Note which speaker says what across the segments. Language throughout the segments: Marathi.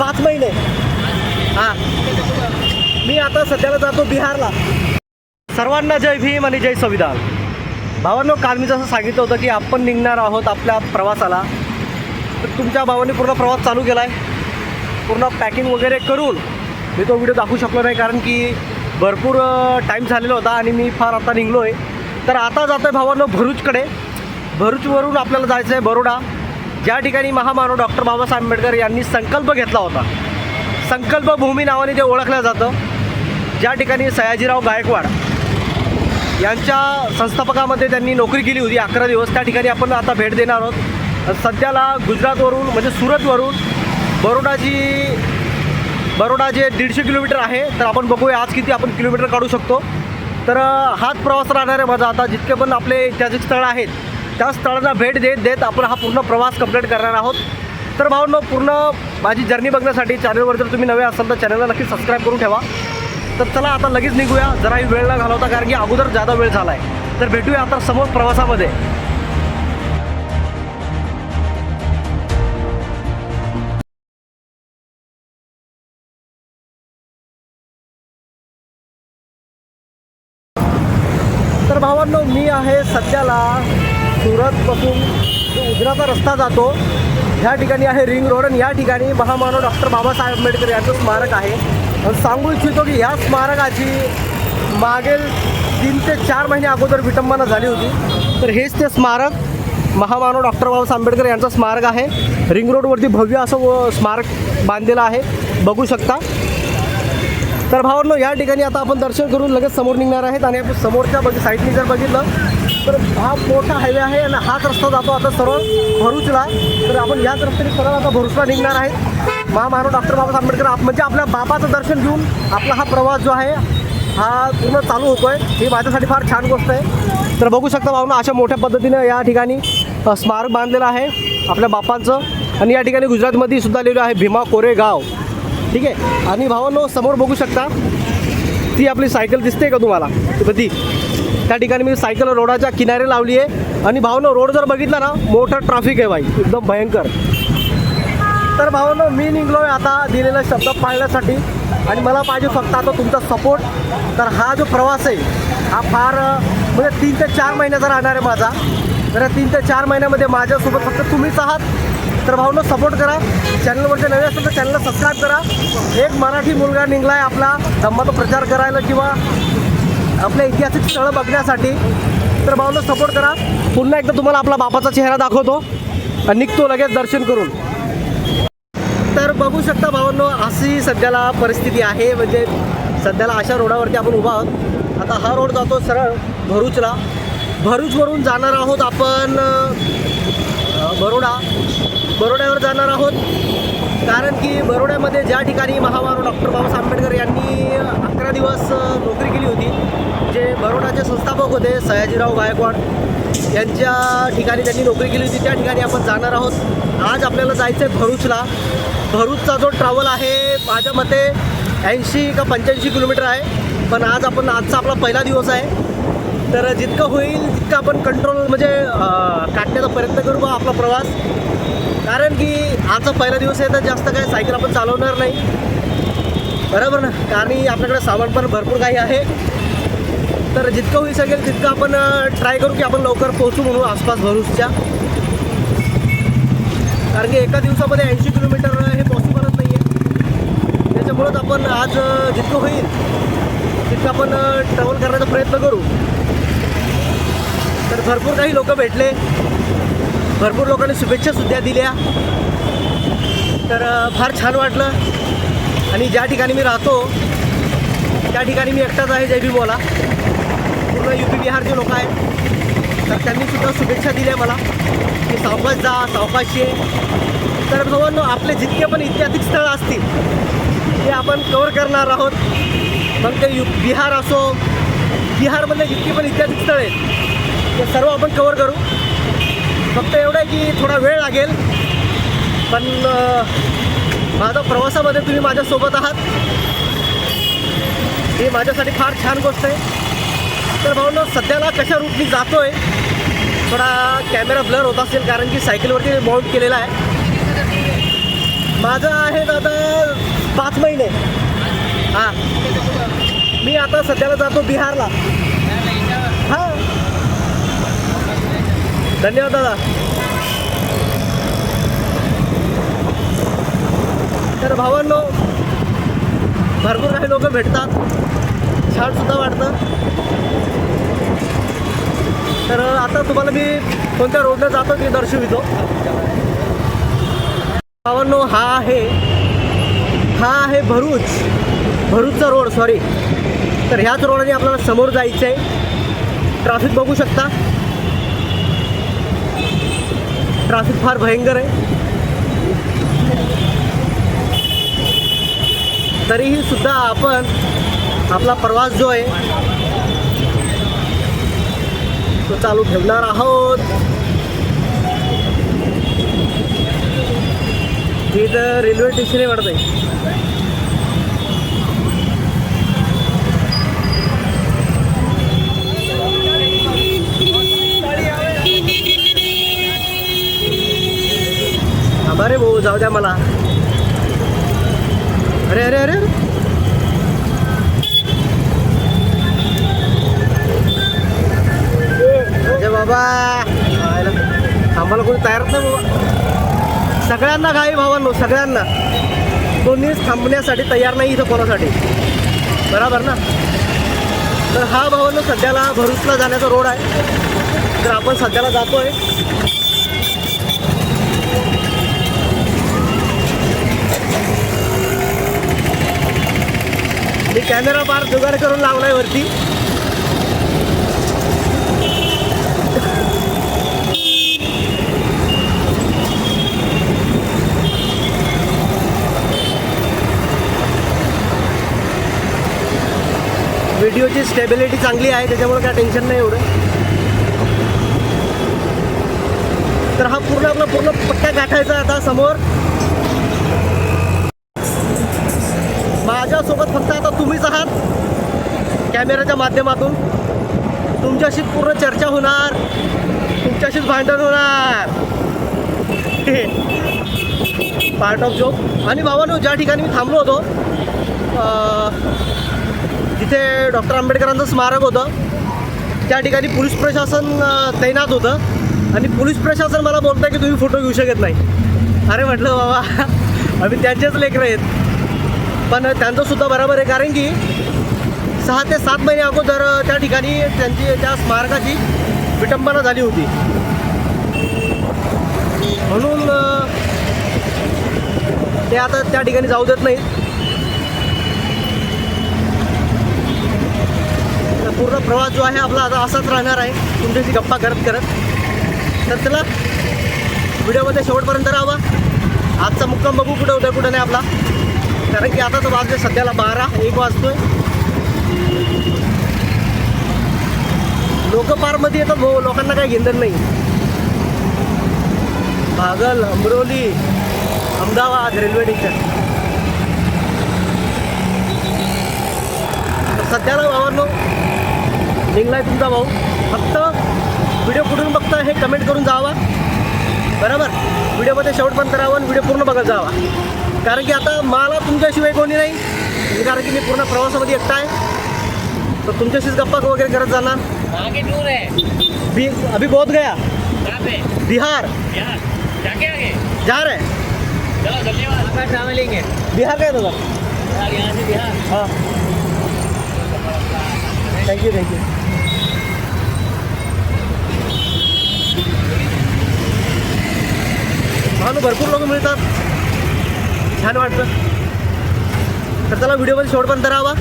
Speaker 1: पाच महिने. हां. मी आता सध्याला जातो बिहारला. सर्वांना जय भीम आणि जय संविधान. भावांनो काल मी जसं सांगितलं होतं की आपण निघणार आहोत आपल्या प्रवासाला. तर तुमच्या भावाने पूर्ण प्रवास चालू केला आहे पूर्ण पॅकिंग वगैरे करून मी तो व्हिडिओ दाखवू शकलो नाही कारण की भरपूर टाईम झालेला होता आणि मी फार आता निघलो आहे तर आता जातो आहे भावांनो भरूचकडे. भरूचवरून आपल्याला जायचं आहे बरोडा. ज्या ठिकाणी महामानव डॉक्टर बाबासाहेब आंबेडकर यांनी संकल्प घेतला होता संकल्प भूमी नावाने ते ओळखलं जातं ज्या ठिकाणी सयाजीराव गायकवाड यांच्या संस्थापकामध्ये त्यांनी नोकरी केली होती अकरा दिवस त्या ठिकाणी आपण आता भेट देणार आहोत. सध्याला गुजरातवरून म्हणजे सुरतवरून बरोडाची बरोडा जे दीडशे किलोमीटर आहे तर आपण बघूया आज किती आपण किलोमीटर काढू शकतो. तर हाच प्रवास राहणार आहे माझा. आता जितके पण आपले ऐतिहासिक स्थळं आहेत त्या स्थळांना भेट देत देत आपण हा पूर्ण प्रवास कंप्लीट करणार आहोत. तर भावनो पूर्ण माझी जर्नी बघण्यासाठी चॅनलवर जर तुम्ही नवे असाल तर चॅनलला नक्की सबस्क्राईब करून ठेवा. तर चला आता लगेच निघूया. जराही वेळ न घालवता कारण की अगोदर जादा वेळ झाला आहे तर भेटूया आता समोर प्रवासामध्ये. तर भावांनो मी आहे सध्याला सुरतपासून जो उजराचा रस्ता जातो ह्या ठिकाणी आहे रिंग रोड आणि या ठिकाणी महामानव डॉक्टर बाबासाहेब आंबेडकर यांचं स्मारक आहे. आणि सांगू इच्छितो की ह्या स्मारकाची मागील तीन ते चार महिने अगोदर विटंबना झाली होती. तर हेच ते स्मारक महामानव डॉक्टर बाबासाहेब आंबेडकर यांचं स्मारक आहे. रिंग रोडवरती भव्य असं व स्मारक बांधलेलं आहे. बघू शकता. तर भावांनो या ठिकाणी आता आपण दर्शन करून लगेच समोर निघणार आहेत आणि आपण समोरच्या बघ साईडनी जर बघितलं तर हा मोठा हायवे आहे आणि हाच रस्ता जातो आता सरळ भरूचला. तर आपण याच रस्त्याने सरळ आता भरूचला निघणार आहे. महामानव डॉक्टर बाबासाहेब आंबेडकर आप- म्हणजे आपल्या बापाचं दर्शन घेऊन आपला हा प्रवास जो आहे हा पूर्ण चालू होतो आहे ही माझ्यासाठी फार छान गोष्ट आहे. तर बघू शकता भावना अशा मोठ्या पद्धतीनं या ठिकाणी स्मारक बांधलेलं आहे आपल्या बापांचं. आणि या ठिकाणी गुजरातमध्ये सुद्धा लिहिलं आहे भीमा कोरेगाव. ठीक आहे? आणि भावांनो समोर बघू शकता ती आपली सायकल दिसते का तुम्हाला? कधी ती. त्या ठिकाणी मी सायकल रोडाच्या किनारे लावली आहे. आणि भावनं रोड जर बघितला ना मोठं ट्रॅफिक आहे बाई एकदम भयंकर. तर भावनं मी निघलो आहे आता दिलेला शब्द पाळण्यासाठी. आणि मला पाहिजे फक्त आता तुमचा सपोर्ट तर हा जो प्रवास आहे हा फार म्हणजे तीन ते चार महिन्याचा राहणार आहे माझा. तर तीन ते चार महिन्यामध्ये माझ्यासोबत फक्त तुम्हीच आहात. तर भाऊनो सपोर्ट करा. चॅनलवरचे नवे असेल तर चॅनलला सबस्क्राईब करा. एक मराठी मुलगा निघला आहे आपला. धम्माचा प्रचार करायला किंवा आपल्या ऐतिहासिक स्थळं बघण्यासाठी. तर भाऊला सपोर्ट करा. पुन्हा एकदा तुम्हाला आपला बापाचा चेहरा दाखवतो. आणि निघतो लगेच दर्शन करून. तर बघू शकता भावांनो अशी सध्याला परिस्थिती आहे. म्हणजे सध्याला अशा रोडावरती आपण उभा आहोत. आता हा रोड जातो सरळ भरूचला. भरूचवरून जाणार आहोत आपण बरोडा. बरोड्यावर जाणार आहोत. कारण की बरोड्यामध्ये ज्या ठिकाणी महामानव डॉक्टर बाबासाहेब आंबेडकर यांनी अकरा दिवस नोकरी केली होती जे बरोडाचे संस्थापक होते सयाजीराव गायकवाड यांच्या ठिकाणी त्यांनी नोकरी केली होती. त्या ठिकाणी आपण जाणार आहोत. आज आपल्याला जायचं आहे भरूचला. भरूचचा जो ट्रॅव्हल आहे माझ्या मते ऐंशी का पंच्याऐंशी किलोमीटर आहे. पण आज आपण आजचा आपला पहिला दिवस आहे. तर जितकं होईल तितकं आपण कंट्रोल म्हणजे काढण्याचा प्रयत्न करू बा आपला प्रवास. कारण की आजचा पहिला दिवस आहे तर जास्त काय सायकल आपण चालवणार नाही. बरोबर ना? कारण आपल्याकडे सामान पण भरपूर काही आहे. तर जितकं होईल सकेल तितकं आपण ट्राय करू की आपण लवकर पोहोचू म्हणून आसपास भरूचच्या कारण की एका दिवसामध्ये ऐंशी किलोमीटर हे पॉसिबलच नाही आहे त्याच्यामुळंच आपण आज जितकं होईल तितकं आपण ट्रॅव्हल करण्याचा प्रयत्न करू. तर भरपूर काही लोक भेटले. भरपूर लोकांनी शुभेच्छा सुद्धा दिल्या. तर फार छान वाटलं. आणि ज्या ठिकाणी मी राहतो त्या ठिकाणी मी एकटाच आहे जय बोला पूर्ण यू पी बिहारचे लोक आहेत तर त्यांनीसुद्धा शुभेच्छा दिल्या मला. की सावकाश जा सावकाश ये. तर भगवान आपले जितके पण ऐतिहासिक स्थळं असतील ते आपण कवर करणार आहोत. मग ते यू बिहार असो बिहारमधले जितके पण ऐतिहासिक स्थळ आहेत ते सर्व आपण कवर करू. फक्त एवढं आहे की थोडा वेळ लागेल. पण माझा प्रवासामध्ये तुम्ही माझ्यासोबत आहात. ही माझ्यासाठी फार छान गोष्ट आहे. तर भाऊनो सध्याला कशा रूटनी जातो आहे थोडा कॅमेरा ब्लर होत असेल कारण की सायकलवरती माउंट केलेला आहे. माझं आहे दादा पाच महिने. हां. मी आता सध्याला जातो बिहारला हां धन्यवाद दादा. तर भावांनो भरपूर काही लोक भेटतात. छानसुद्धा वाटतं. तर आता तुम्हाला मी कोणत्या रोडला जातो ते दर्शवितो. भावांनो हा आहे हा आहे भरूच भरूचचा रोड सॉरी तर ह्याच रोडने आपल्याला समोर जायचं आहे ट्रॅफिक बघू शकता. ट्रॅफिक फार भयंकर आहे. तरीही सुद्धा आपण आपला प्रवास जो आहे तो चालू ठेवणार आहोत. इथं रेल्वे स्टेशन आहे वाटत आहे थांबा रे भाऊ जाऊ द्या मला. अरे अरे अरे अरे. बाबा. आम्हाला कोणी तयारच नाही बाबा. सगळ्यांना घाई भावांनो सगळ्यांना. कोणीच थांबण्यासाठी तयार नाही इथं कोणासाठी. बरोबर ना? तर हा भावांनो सध्याला भरूचला जाण्याचा रोड आहे. तर आपण सध्याला जातो आहे मी कॅमेरा बार जुगाड करून लावलाय वरती. व्हिडिओची स्टेबिलिटी चांगली आहे त्याच्यामुळे काय टेन्शन नाही एवढं. तर हा पूर्ण आपला पूर्ण पट्ट्या गाठायचा आता समोर. माझ्यासोबत फक्त आता तुम्हीच आहात. कॅमेऱ्याच्या माध्यमातून. तुमच्याशी पूर्ण चर्चा होणार. तुमच्याशीच भांडण होणार. पार्ट ऑफ जोक आणि भावानो ज्या ठिकाणी मी थांबलो होतो तिथे जिथे डॉक्टर आंबेडकरांचं स्मारक होतं त्या ठिकाणी पोलीस प्रशासन तैनात होतं. आणि पोलीस प्रशासन मला बोलतं की तुम्ही फोटो घेऊ शकत नाही. अरे म्हटलं बाबा आम्ही त्यांचेच लेकरं आहेत. पण त्यांचंसुद्धा बरोबर आहे कारण की सहा ते सात महिने अगोदर त्या ठिकाणी त्यांची त्या स्मारकाची विटंबना झाली होती. म्हणून ते आता त्या ठिकाणी जाऊ देत नाहीत. तर पूर्ण प्रवास जो आहे आपला आता असाच राहणार आहे. तुमच्याशी गप्पा करत करत. तर चला व्हिडिओमध्ये शेवटपर्यंत राहावा. आजचा मुक्काम बघू कुठं उद्या कुठं नाही आपला. कारण की आता तर वाजले सध्याला बारा एक वाजतोय. लोक पारमध्ये येतात भाऊ लोकांना काही घेणं नाही. भागल अमरोली अहमदाबाद रेल्वे स्टेशन तर सध्याला भावांनो निघलाय तुमचा भाऊ. फक्त व्हिडिओ कुठून बघता हे कमेंट करून जावा. बरोबर? व्हिडिओमध्ये शेवट पण करावा आणि व्हिडिओ पूर्ण बघत जावा. कारण की आता मला तुमच्याशिवाय कोणी नाही. कारण की मी पूर्ण प्रवासामध्ये एकटा आहे. तर तुमच्याशीच गप्पा वगैरे करत जाणार.
Speaker 2: आगे दूर है
Speaker 1: अभी बहुत गया.
Speaker 2: पे
Speaker 1: बिहार.
Speaker 2: जाके आगे
Speaker 1: जा रहे. हैं
Speaker 2: चलो धन्यवाद. आपका ट्रैवलिंग है
Speaker 1: बिहार का है दादा
Speaker 2: यार यहाँ से बिहार.
Speaker 1: हाँ. थँक्यू थँक्यू भावानं भरपूर लोक मिळतात. छान वाटतं तर चला व्हिडिओमध्ये शेवटपर्यंत राहावा.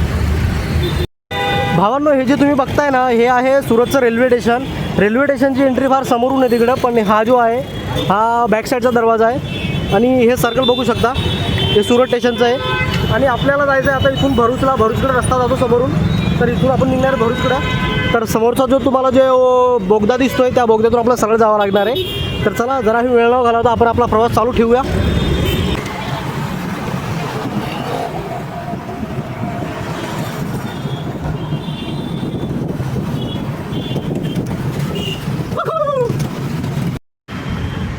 Speaker 1: भावांनो हे जे तुम्ही बघताय ना हे आहे सुरतचं रेल्वे स्टेशन रेल्वे स्टेशनची एंट्री फार समोरून आहे तिकडं पण हा जो आहे हा बॅक साईडचा दरवाजा आहे. आणि हे सर्कल बघू शकता. हे सुरत स्टेशनचं आहे. आणि आपल्याला जायचं आहे आता इथून भरूचला. भरूचकडे रस्ता जातो समोरून. तर इथून आपण निघणार भरूचकडं. तर समोरचा जो तुम्हाला जे बोगदा दिसतोय त्या बोगद्यातून आपल्याला सरळ जावं लागणार आहे. तर चला जरा वेळ न घालवता आपण आपला प्रवास चालू ठेवूया.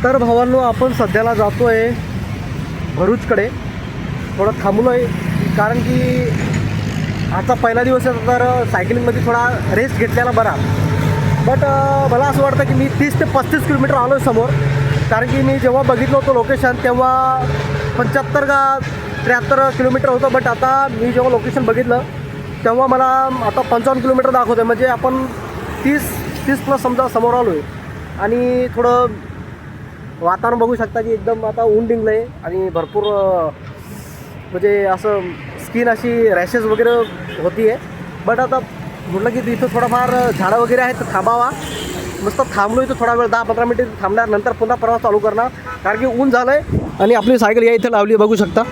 Speaker 1: तर भावांनो आपण सध्याला जातो आहे भरूचकडे. थोडं थांबलो आहे कारण की आजचा पहिला दिवस आहे तर सायकलिंगमध्ये थोडा रेस्ट घेतलेला बरा. बट मला असं वाटतं की मी तीस ते पस्तीस किलोमीटर आलो आहे समोर. कारण की मी जेव्हा बघितलं होतं लोकेशन तेव्हा पंच्याहत्तर का त्र्याहत्तर किलोमीटर होतं. बट आता मी जेव्हा लोकेशन बघितलं तेव्हा मला आता पंचावन्न किलोमीटर दाखवतं आहे म्हणजे आपण तीस तीस प्लस समजा समोर आलो आहे आणि थोडं वातावरण बघू शकता की एकदम आता ऊन डिंगलं आहे आणि भरपूर म्हणजे असं स्किन अशी रॅशेस वगैरे होती आहे बट आता म्हटलं की इथं थोडंफार झाडं वगैरे आहेत तर थांबावा. मस्त थांबलो इथं थोडा वेळ दहा पंधरा मिनिट थांबणार नंतर पुन्हा प्रवास चालू करणार. कारण की ऊन झालं आहे आणि आपली सायकल या इथं लावली बघू शकता.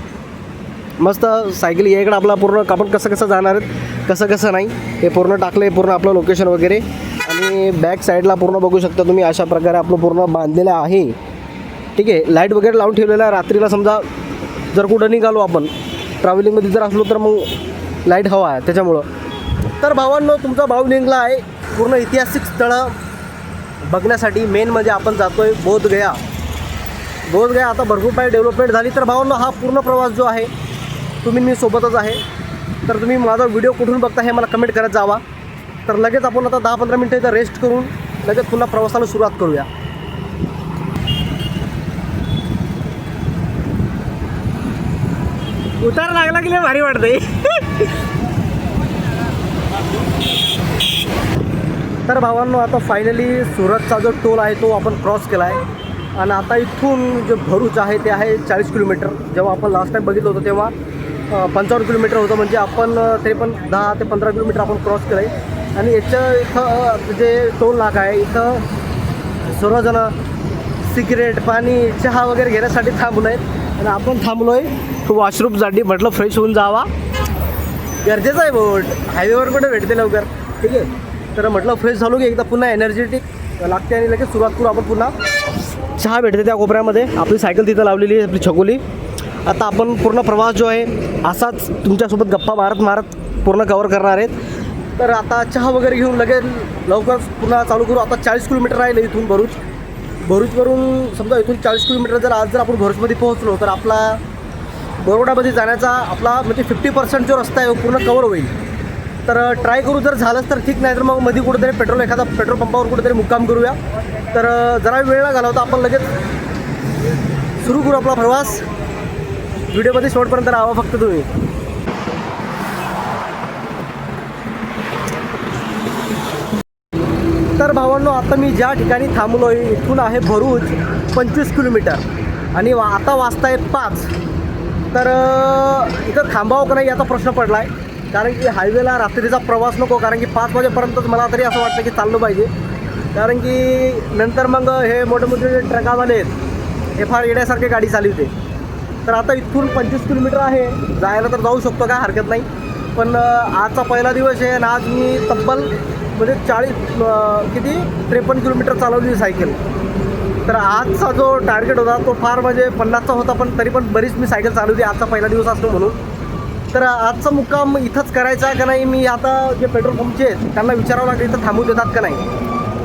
Speaker 1: मस्त सायकल या इकडं आपला पूर्ण आपण कसं कसं जाणार आहेत कसं कसं नाही हे पूर्ण टाकलं आहे पूर्ण आपलं लोकेशन वगैरे. आणि बॅक साईडला पूर्ण बघू शकता तुम्ही अशा प्रकारे आपलं पूर्ण बांधलेलं आहे. ठीक आहे लाइट वगैरे लावून ठेवलेला आहे. रात्रीला समजा जर कुठं निघालो आपण ट्रॅव्हलिंगमध्ये जर असलो तर मग लाइट हवा आहे त्याच्यामुळं. तर भावांनो तुमचा भाऊ निघला आहे. पूर्ण ऐतिहासिक स्थळं बघण्यासाठी मेन म्हणजे आपण जातो आहे बोधगया. बोधगया आता भरपूर काही डेव्हलपमेंट झाली. तर भावांनो हा पूर्ण प्रवास जो आहे तुम्ही मी सोबतच आहे. तर तुम्ही माझा व्हिडिओ कुठून बघता हे मला कमेंट करत जावा. तर लगेच आपण आता दहा पंधरा मिनटं इथं रेस्ट करून लगेच पुन्हा प्रवासाला सुरुवात करूया. उतार लागला की भारी वाटतंय. तर भावांनो आता फायनली सुरतचा जो टोल आहे तो आपण क्रॉस केला आहे आणि आता इथून जे भरूच आहे ते आहे चाळीस किलोमीटर. जेव्हा आपण लास्ट टाईम बघितलं होतं तेव्हा पंचावन्न किलोमीटर होतं. म्हणजे आपण अ, तरी पण दहा ते पंधरा किलोमीटर आपण क्रॉस केलं आहे आणि याच्या इथं जे टोल नाका आहे इथं सर्वजणं सिगरेट पाणी चहा वगैरे घेण्यासाठी थांबून आहेत. आणि आपण थांबलो आहे वॉशरूमसाठी म्हटलं फ्रेश होऊन जावा. गरजेचं आहे बोट हायवेवर कुठे भेटते लवकर? ठीक आहे. तर म्हटलं फ्रेश झालो की एकदा पुन्हा एनर्जेटिक लागते आणि लगेच सुरुवात करू आपण पुन्हा. चहा भेटते त्या कोपऱ्यामध्ये. आपली सायकल तिथं लावलेली आहे आपली छकोली. आता आपण पूर्ण प्रवास जो आहे असाच तुमच्यासोबत गप्पा मारत मारत पूर्ण कवर करणार आहेत. तर आता चहा वगैरे घेऊन लगेच लवकर पुन्हा चालू करू. आता चाळीस किलोमीटर राहिलं इथून भरूच. भरूचवरून समजा इथून चाळीस किलोमीटर जर आज जर आपण भरूचमध्ये पोहोचलो तर आपला बरोडामध्ये जाण्याचा आपला म्हणजे फिफ्टी पर्सेंट जो रस्ता आहे पूर्ण कवर होईल. तर ट्राय करू जर झालंच तर ठीक नाही तर मग मध्ये कुठेतरी पेट्रोल एखादा पेट्रोल पंपावर कुठेतरी मुक्काम करूया. तर जरा वेळ न घालवता आपण लगेच सुरू करू आपला प्रवास. व्हिडिओमध्ये शेवटपर्यंत राहावा फक्त तुम्ही. तर भावांनो आता मी ज्या ठिकाणी थांबलो आहे इथून आहे भरूच पंचवीस किलोमीटर. आणि वा आता वाजता आहेत पाच. तर इथं थांबावं का नाही याचा प्रश्न पडला आहे कारण की हायवेला रात्रीचा प्रवास नको कारण की पाच वाजेपर्यंतच मला तरी असं वाटतं की चाललं पाहिजे. कारण की नंतर मग हे मोठे मोठे जे ट्रकावाले आहेत हे फार येण्यासारखे गाडी चालवते. तर आता इथून पंचवीस किलोमीटर आहे. जायला तर जाऊ शकतो काय हरकत नाही. पण आजचा पहिला दिवस आहे आणि आज मी तब्बल म्हणजे चाळीस किती? त्रेपन्न किलोमीटर चालवली सायकल. तर आजचा जो टार्गेट होता तो फार म्हणजे पन्नासचा होता पण तरी पण बरीच मी सायकल चालवली. आजचा पहिला दिवस असतो म्हणून. तर आजचा मुक्काम इथंच करायचा आहे का नाही मी आता जे पेट्रोल पंपचे आहेत त्यांना विचारावं लागेल इथं थांबू देतात का नाही.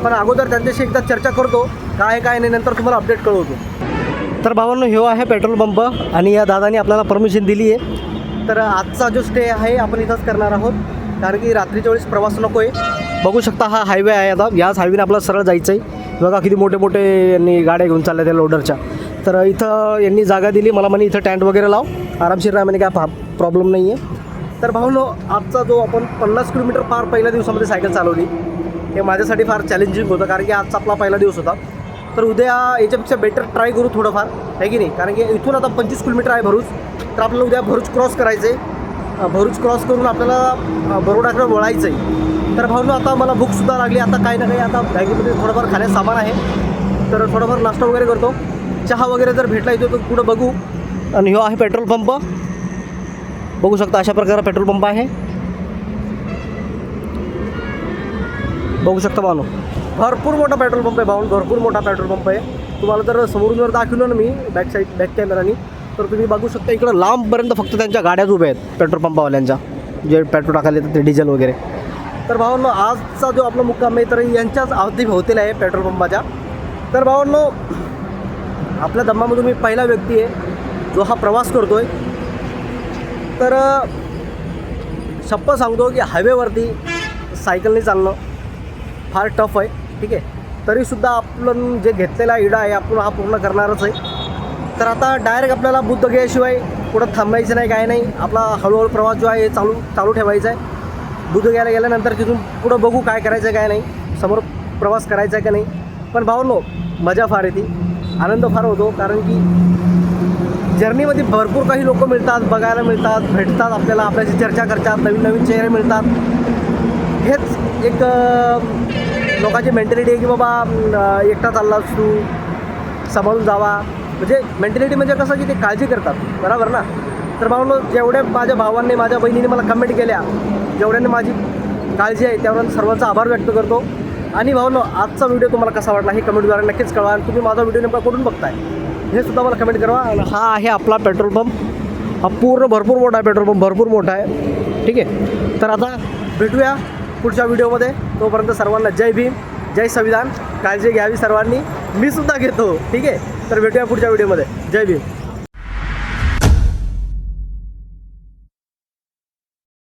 Speaker 1: पण अगोदर त्यांच्याशी एकदा चर्चा करतो काय आहे, काय नाही नंतर तुम्हाला अपडेट कळवतो. तर भावांनो ह्यो आहे पेट्रोल पंप आणि या दादाने आपल्याला परमिशन दिली आहे तर आजचा जो स्टे आहे आपण इथंच करणार आहोत. कारण की रात्रीच्या वेळेस प्रवास नको आहे बघू शकता हा हायवे आहे आता. याच हायवेने आपला सरळ जायचं आहे बघा किती मोठे मोठे यांनी गाड्या घेऊन चालल्या त्या लोडरच्या तर इथं यांनी जागा दिली. मला म्हणे इथं टँट वगैरे लाव. आरामशीर राहा म्हणे काय प्रॉब्लेम नाही आहे तर भाऊ आजचा जो आपण पन्नास किलोमीटर फार पहिल्या दिवसामध्ये सायकल चालवली हे माझ्यासाठी फार चॅलेंजिंग होतं कारण की आजचा आपला पहिला दिवस होता. तर उद्या याच्यापेक्षा बेटर ट्राय करू थोडंफार आहे की नाही? कारण की इथून आता पंचवीस किलोमीटर आहे भरूच. तर आपल्याला उद्या भरूच क्रॉस करायचं आहे भरूच क्रॉस करून आपल्याला बरोडाकडे वळायचं आहे तर भाऊनो आता मला भूकसुद्धा लागली. आता काही ना काही आता बॅगेमध्ये थोडंफार खाण्यास सामान आहे. तर थोडंफार नाश्ता वगैरे करतो. चहा वगैरे जर भेटला येतो तर कुठं बघू. आणि ह्यो आहे पेट्रोल पंप. बघू शकता अशा प्रकारे पेट्रोल पंप आहे. बघू शकता मानो भरपूर मोठा पेट्रोल पंप आहे भाऊन. भरपूर मोठा पेट्रोल पंप आहे. तुम्हाला जर समोरून जर दाखवलं ना मी बॅक साईड बॅक कॅमेरानी तर तुम्ही बघू शकता इकडं लांबपर्यंत फक्त त्यांच्या गाड्याच उभ्या आहेत पेट्रोल पंपावाल्यांच्या. जे पेट्रोल टाकायला येतात ते डिझेल वगैरे. तर भावांनो आजचा जो आपला मुक्काम आहे तर यांच्याच अवतीभोवतीला आहे पेट्रोल पंपाच्या. तर भावांनो आपल्या दम्मामधून मी पहिला व्यक्ती आहे जो हा प्रवास करतो आहे तर शप्प सांगतो की हायवेवरती सायकलने चालणं फार टफ आहे ठीक आहे. तरीसुद्धा आपण जे घेतलेला इडा आहे आपण हा पूर्ण करणारच आहे. तर आता डायरेक्ट आपल्याला बुद्ध बुद्धगयाशिवाय कुठं थांबायचं नाही काय नाही. आपला हळूहळू प्रवास जो आहे हे चालू चालू ठेवायचा आहे. बुद्धगयाला गेल्यानंतर तिथून पुढं बघू काय करायचं काय नाही. समोर प्रवास करायचा आहे का नाही. पण भावनो मजा फार येते. आनंद फार होतो कारण की जर्नीमध्ये भरपूर काही लोक मिळतात बघायला मिळतात भेटतात आपल्याला आपल्याशी चर्चा करतात नवीन नवीन चेहरे मिळतात. हेच एक लोकांची मेंटॅलिटी आहे की बाबा एकटा चालला तू सांभाळून जावा. म्हणजे मेंटॅलिटी म्हणजे कसं की ते काळजी करतात बरोबर ना? तर भाऊ जेवढ्या माझ्या भावांनी माझ्या बहिणीने मला कमेंट केल्या जेवढ्याने माझी काळजी आहे त्यावर सर्वांचा आभार व्यक्त करतो. आणि भाऊनो आजचा व्हिडिओ तुम्हाला कसा वाटला हे कमेंटद्वारे नक्कीच कळवा आणि तुम्ही माझा व्हिडिओ नेमका कुठून बघताय? हे सुद्धा मला कमेंट करा. आणि हा आहे आपला पेट्रोल पंप हा पूर्ण भरपूर मोठा आहे पेट्रोल पंप भरपूर मोठा आहे. ठीक आहे? तर आता भेटूया पुढच्या व्हिडिओमध्ये तोपर्यंत सर्वांना जय भीम जय संविधान. काळजी घ्यावी सर्वांनी. मी सुद्धा घेतो. ठीक आहे? तर भेटूया पुढच्या व्हिडिओमध्ये जय भीम.